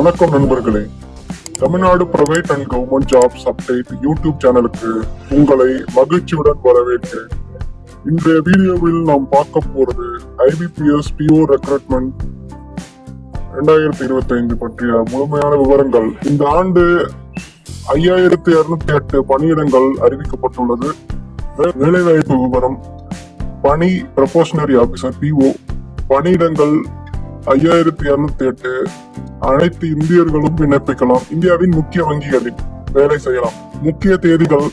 வணக்கம் நண்பர்களே. Tamil Nadu private and government jobs update YouTube சேனலுக்கு உங்களை மகிழ்ச்சியுடன் வரவேற்கிறேன். இன்றைய வீடியோவில் நாம் பார்க்க போறது ஐபிபிஎஸ் பிஓ ரெக்ரூட்மெண்ட் ரெண்டாயிரத்தி இருபத்தி ஐந்து பற்றிய முழுமையான விவரங்கள். இந்த ஆண்டு ஐயாயிரத்தி இருநூத்தி எட்டு பணியிடங்கள் அறிவிக்கப்பட்டுள்ளது. வேலைவாய்ப்பு விவரம். பணி ப்ரொபோஷனரி ஆபிசர் பிஓ பணியிடங்கள் ஐயாயிரத்தி இருநூத்தி எட்டு. அனைத்து இந்தியர்களும் விண்ணப்பிக்கலாம். இந்தியாவின் முக்கிய வங்கிகளில் வேலை செய்யலாம். முக்கிய தேதிகள்.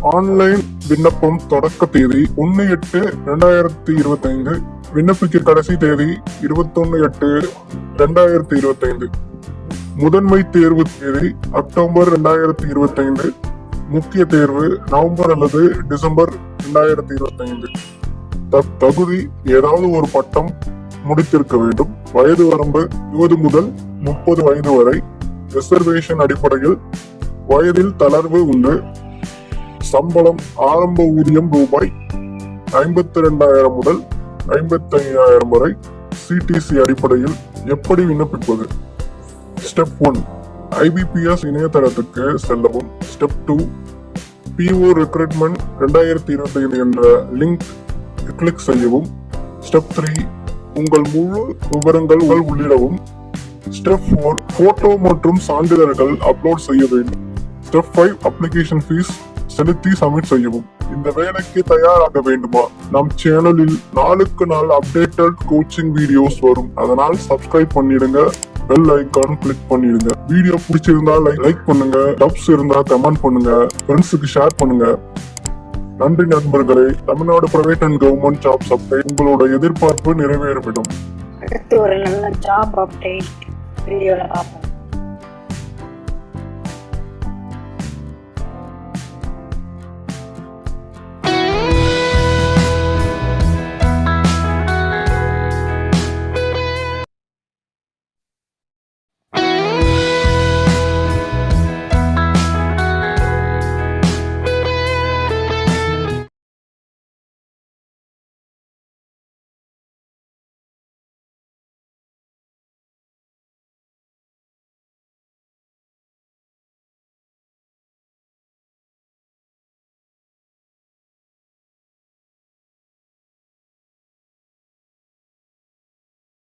ஆன்லைன் விண்ணப்பம் தொடக்க தேதி ஒன்னு எட்டு ரெண்டாயிரத்தி இருபத்தி ஐந்து விண்ணப்பிக்க கடைசி தேதி இருபத்தொன்னு எட்டு ரெண்டாயிரத்தி இருபத்தி ஐந்து முதன்மை தேர்வு தேதி அக்டோபர் ரெண்டாயிரத்தி இருபத்தி ஐந்து முக்கிய தேர்வு நவம்பர் அல்லது டிசம்பர் ரெண்டாயிரத்தி இருபத்தி ஐந்து தகுதி ஏதாவது ஒரு பட்டம் முடித்திருக்க வேண்டும். வயது வரம்பு இருபது முதல் முப்பது வயது வரை ரிசர்வேஷன் அடிப்படையில் வயதில் தளர்வு உண்டு. சம்பளம் ஆரம்ப ஊதியம் ரூபாய் ஐம்பத்தி ரெண்டாயிரம் முதல் ஐம்பத்தி ஐயாயிரம் வரை சிடிசி அடிப்படையில் எப்படி விண்ணப்பிப்பது? ஸ்டெப் ஒன் ஐபிபிஎஸ் இணையதளத்துக்கு செல்லவும். ஸ்டெப் டூ பிஓ ரெக்ரூட்மெண்ட் ரெண்டாயிரத்தி இருபத்தி ஐந்து என்ற லிங்க் கிளிக் செய்யவும். ஸ்டெப் த்ரீ உங்கள் முழு விவரங்கள் உங்கள் உள்ளிடவும். ஸ்டெப் ஃபோர் போட்டோ மற்றும் சான்றிதழ்கள் அப்லோட் செய்ய வேண்டும். ஸ்டெப் ஃபைவ் அப்ளிகேஷன் ஃபீஸ் செலுத்தி சப்மிட் செய்யவும். இந்த வேலைக்கு தயாராக வேண்டுமா? நம் சேனலில் நாளுக்கு நாள் அப்டேட்டட் கோச்சிங் வீடியோஸ் வரும். அதனால் சப்ஸ்கிரைப் பண்ணிடுங்க பெல் ஐக்கான் கிளிக் பண்ணிடுங்க. வீடியோ பிடிச்சிருந்தா லைக் பண்ணுங்க. டப்ஸ் இருந்தா கமெண்ட் பண்ணுங்க. ஃப்ரெண்ட்ஸுக்கு ஷேர் பண்ணுங்க. நன்றி நண்பர்களே. Tamil Nadu private and government job update உங்களோட எதிர்பார்ப்பு நிறைவேறிவிடும். அடுத்து ஒரு நல்ல ஜாப் அப்டேட் வீடியோவில் பார்ப்போம்.